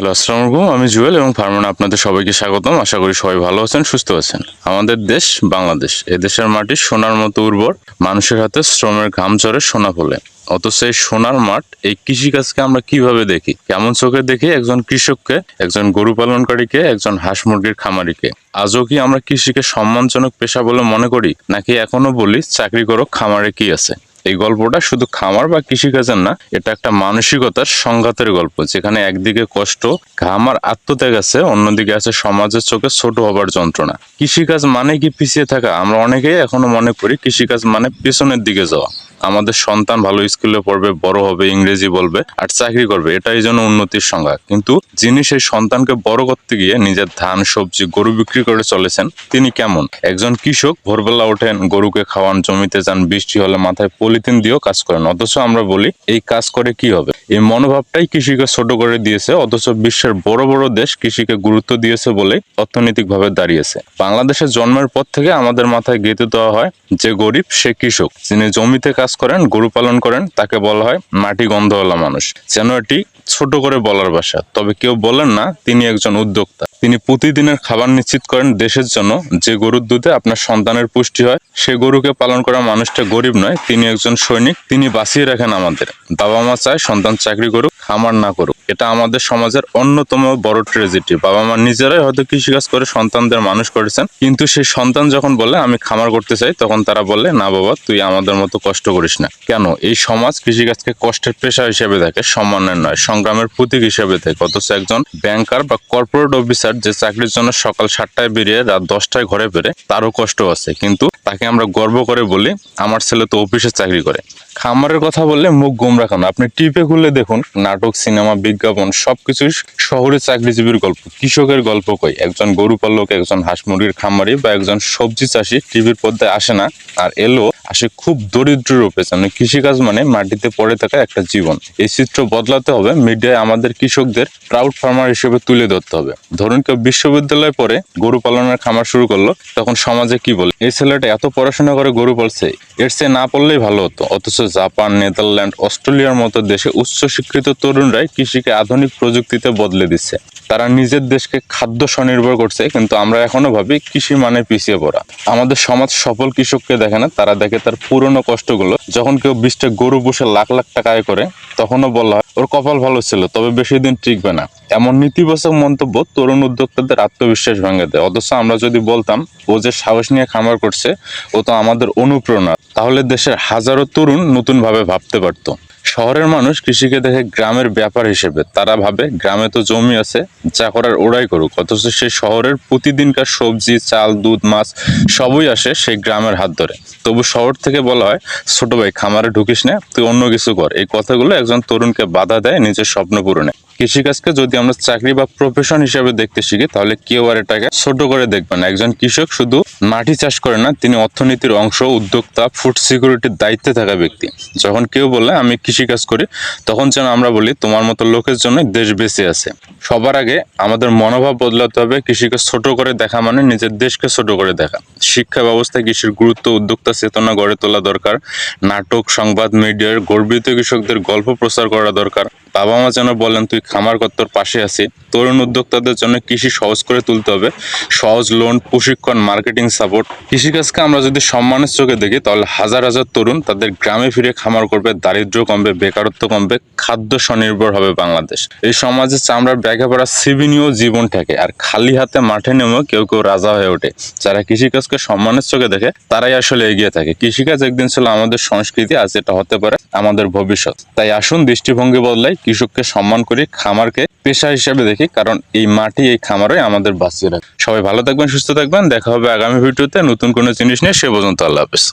Hello, আসসালামু আলাইকুম। আমি জুয়েল এবং ফার্মানে আপনাদের সবাইকে স্বাগতম। আশা করি সবাই ভালো আছেন, সুস্থ আছেন। আমাদের দেশ বাংলাদেশ। এ দেশের মাটি সোনার মতো উর্বর। মানুষের হাতে শ্রমের ঘাম চড়ে সোনা ফলে। অথচ এই সোনার মাঠ, এই কৃষিকাজকে আমরা কীভাবে দেখি? কেমন চোখে দেখি একজন কৃষককে, একজন গরু পালনকারীকে, একজন হাঁস মুরগির খামারিকে? আজও কি আমরা কৃষিকে সম্মানজনক পেশা বলে মনে করি? নাকি এখনও বলি, চাকরি করো, খামারে কি আছে? এই গল্পটা শুধু খামার বা কৃষিকাজের না, এটা একটা মানসিকতার সংঘাতের গল্প, যেখানে একদিকে কষ্ট ঘাম আর আত্মত্যাগ আছে, অন্যদিকে আছে সমাজের চোখে ছোট হবার যন্ত্রণা। কৃষিকাজ মানে কি পিছিয়ে থাকা? আমরা অনেকেই এখনও মনে করি কৃষিকাজ মানে পেছনের দিকে যাওয়া। আমাদের সন্তান ভালো স্কুলে পড়বে, বড় হবে, ইংরেজি বলবে আর চাকরি করবে। এটাই জন্য উন্নতির সংজ্ঞা। কিন্তু যিনি সেই সন্তানকে বড় করতে গিয়ে নিজের ধান, সবজি, গরু বিক্রি করে চলেছেন, তিনি কেমন? একজন কৃষক, ভোরবেলা ওঠেন, গরুকে খাওয়ান, জমিতে যান, বৃষ্টি হলে মাথায় পলিথিন দিয়েও কাজ করেন। অথচ আমরা বলি, এই কাজ করে কি হবে? এই মনোভাবটাই কৃষিকে ছোট করে দিয়েছে, অথচ বিশ্বের বড় বড় দেশ কৃষিকে গুরুত্ব দিয়েছে বলে অর্থনৈতিকভাবে দাঁড়িয়েছে। বাংলাদেশের জন্মের পর থেকে আমাদের মাথায় গেঁথে দেওয়া হয়, যে গরিব সে কৃষক, যিনি জমিতে কাজ করেন, গরু পালন করেন, তাকে বলা হয় মাটি গন্ধওয়ালা মানুষ। যেন এটি ছোট করে বলার ভাষা। তবে কেউ বলেন না, তিনি একজন উদ্যোক্তা। তিনি প্রতিদিনের খাবার নিশ্চিত করেন দেশের জন্য। যে গরুর দুধে আপনার সন্তানের পুষ্টি হয়, সে গরুকে পালন করা মানুষটা গরিব নয়, তিনি একজন সৈনিক। তিনি বাঁচিয়ে রাখেন আমাদের। বাবা মা চায় সন্তান চাকরি করুক, খামার না করুক। এটা আমাদের সমাজের অন্যতম বড় ট্রেজেডি বাবা মা নিজেরাই হয়তো কৃষিকাজ করে সন্তানদের মানুষ করেছেন, কিন্তু সেই সন্তান যখন বলে আমি খামার করতে চাই, তখন তারা বলে না বাবা, তুই আমাদের মতো কষ্ট করিস না। কেন? এই সমাজ কৃষিকাজকে কষ্টের পেশা হিসেবে দেখে সম্মানের নয়, সংগ্রামের প্রতীক হিসেবে দেখে। অথচ একজন ব্যাংকার বা কর্পোরেট অফিসার যে চাকরির জন্য সকাল সাতটায় বেরিয়ে রাত দশটায় ঘরে ফেরে তারও কষ্ট আছে। কিন্তু তাকে আমরা গর্ব করে বলি, আমার ছেলে তো অফিসে চাকরি করে। খামারের কথা বললে মুখ গুম রাখানো আপনি টিপে খুললে দেখুন, নাটক, সিনেমা, বিজ্ঞাপন, সবকিছুই শহরে চাকরিজীবীর গল্প। কৃষকের গল্প কই? একজন গরু পালক, একজন হাঁস মুরগির খামারি বা একজন সবজি চাষি টিভির পর্দায় আসে না। আর এলো আসে খুব দরিদ্র রূপে যেন কৃষিকাজ মানে মাটিতে পড়ে থাকা একটা জীবন। এই চিত্র বদলাতে হবে, মিডিয়ায় আমাদের কৃষকদের প্রাউড ফার্মার হিসেবে তুলে ধরতে হবে। ধরুন কেউ বিশ্ববিদ্যালয়ে পড়ে গরু পালনের খামার শুরু করল, তখন সমাজে কি বলে? এই ছেলেটা এত পড়াশোনা করে গরু পালছে, এর চেয়ে না পড়লেই ভালো হতো। অথচ জাপান, নেদারল্যান্ড, অস্ট্রেলিয়ার মতো দেশে উচ্চ শিক্ষিত তরুণরাই কৃষিকে আধুনিক প্রযুক্তিতে বদলে দিচ্ছে। তারা নিজের দেশকে খাদ্য স্বনির্ভর করছে, কিন্তু আমরা এখনও ভাবি কৃষি মানে পিছিয়ে পড়া। আমাদের সমাজ সফল কৃষককে দেখে না, তারা দেখে তার পুরনো কষ্টগুলো। যখন কেউ বিশটা গরু পুষে লাখ লাখ টাকা আয় করে, তখনও বলা হয়, ওর কপাল ভালো ছিল, তবে বেশি দিন টিকবে না। এমন নেতিবাচক মন্তব্য তরুণ উদ্যোক্তাদের আত্মবিশ্বাস ভেঙে দেয়। অথচ আমরা যদি বলতাম, ও যে সাহস নিয়ে খামার করছে, ও তো আমাদের অনুপ্রেরণা। তাহলে দেশের হাজারো তরুণ নতুনভাবে ভাবতে পারতো। শহরের মানুষ কৃষিকে দেখে গ্রামের ব্যাপার হিসেবে, তারা ভাবে গ্রামে তো জমি আছে, যা করার ওরাই করুক, অথচ সেই শহরের প্রতিদিনকার সবজি, চাল, দুধ, মাছ সবই আসে সেই গ্রামের হাত ধরে। তবু শহর থেকে বলা হয়, ছোট ভাই, খামারে ঢুকিস না, তুই অন্য কিছু কর। এই কথাগুলো একজন তরুণকে বাধা দেয় নিজের স্বপ্ন পূরণে। কৃষিকাজকে যদি আমরা চাকরি বা প্রফেশন হিসেবে দেখতে শিখি, তাহলে কেউ আর এটাকে ছোট করে দেখবে না। একজন কৃষক শুধু মাটি চাষ করে না, তিনি অর্থনীতির অংশ, উদ্যোক্তা ফুড সিকিউরিটির দায়িত্বে থাকা ব্যক্তি। যখন কেউ বলে, আমি কৃষিকাজ করি, তখন যেন আমরা বলি তোমার মতো লোকের জন্য দেশ বেঁচে আছে। সবার আগে আমাদের মনোভাব বদলাতে হবে, কৃষিকে ছোট করে দেখা মানে নিজের দেশকে ছোট করে দেখা। শিক্ষা ব্যবস্থায় কৃষির গুরুত্ব, উদ্যোক্তা, চেতনা গড়ে তোলা দরকার। নাটক, সংবাদ, মিডিয়ার গর্বিত কৃষকদের গল্প প্রচার করা দরকার। বাবা মা যেন বলেন, তুই খামার কর, তোর পাশে আছি। তরুণ উদ্যোক্তাদের জন্য কৃষি সহজ করে তুলতে হবে। সহজ লোন প্রশিক্ষণ মার্কেটিং সাপোর্ট কৃষিকাজকে আমরা যদি সম্মানের চোখে দেখি, তাহলে হাজার হাজার তরুণ তাদের গ্রামে ফিরে খামার করবে, দারিদ্র্য কমবে, বেকারত্ব কমবে, খাদ্য স্বনির্ভর হবে বাংলাদেশ। এই সমাজে চামড়ার ব্যাগে পড়া সিবিনীয় জীবন থাকে আর খালি হাতে মাঠে নেমেও কেউ কেউ রাজা হয়ে ওঠে। যারা কৃষিকাজকে সম্মানের চোখে দেখে, তারাই আসলে এগিয়ে থাকে। কৃষিকাজ একদিন ছিল আমাদের সংস্কৃতি, আজ এটা হতে পারে আমাদের ভবিষ্যৎ। তাই আসুন দৃষ্টিভঙ্গি বদলাই কৃষককে সম্মান করি, খামারকে পেশা হিসাবে দেখি, কারণ এই মাটি, এই খামারই আমাদের বাঁচিয়ে রাখে। সবাই ভালো থাকবেন, সুস্থ থাকবেন, দেখা হবে আগামী ভিডিওতে নতুন কোনো জিনিস নিয়ে, সে পর্যন্ত আল্লাহ হাফেজ।